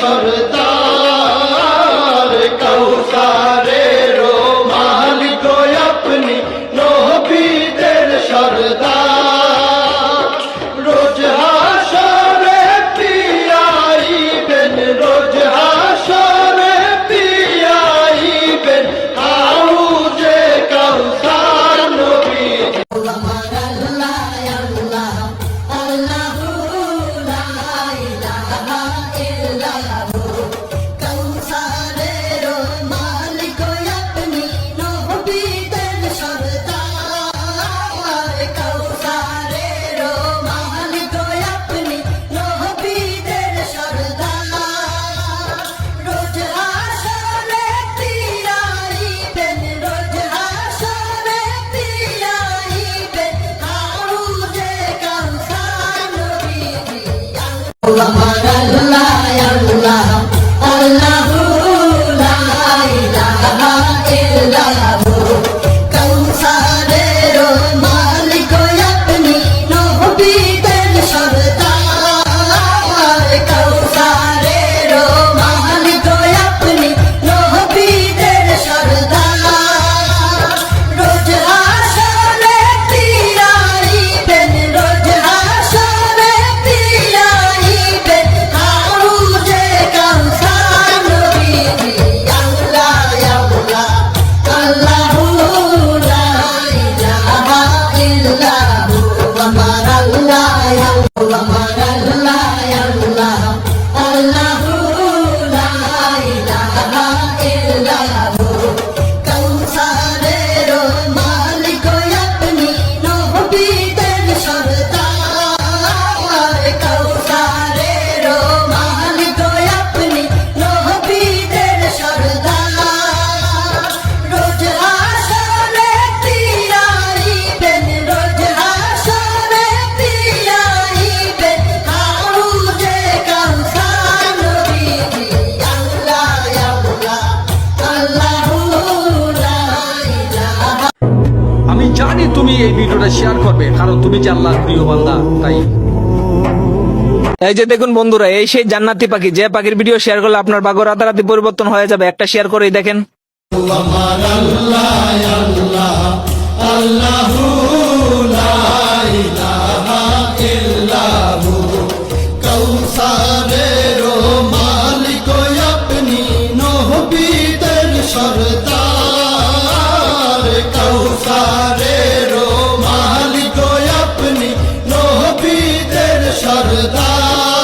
সরতা আল্লাহ তুমি এই ভিডিওটা শেয়ার করবে কারণ তুমি যে আল্লাহর প্রিয় বান্দা তাই। এই যে দেখুন বন্ধুরা এই সেই জান্নাতি পাখি যে পাখির ভিডিও শেয়ার করলে আপনার ভাগ্য রাতারাতি পরিবর্তন হয়ে যাবে। একটা শেয়ার করেই দেখেন। আল্লাহ মালিক da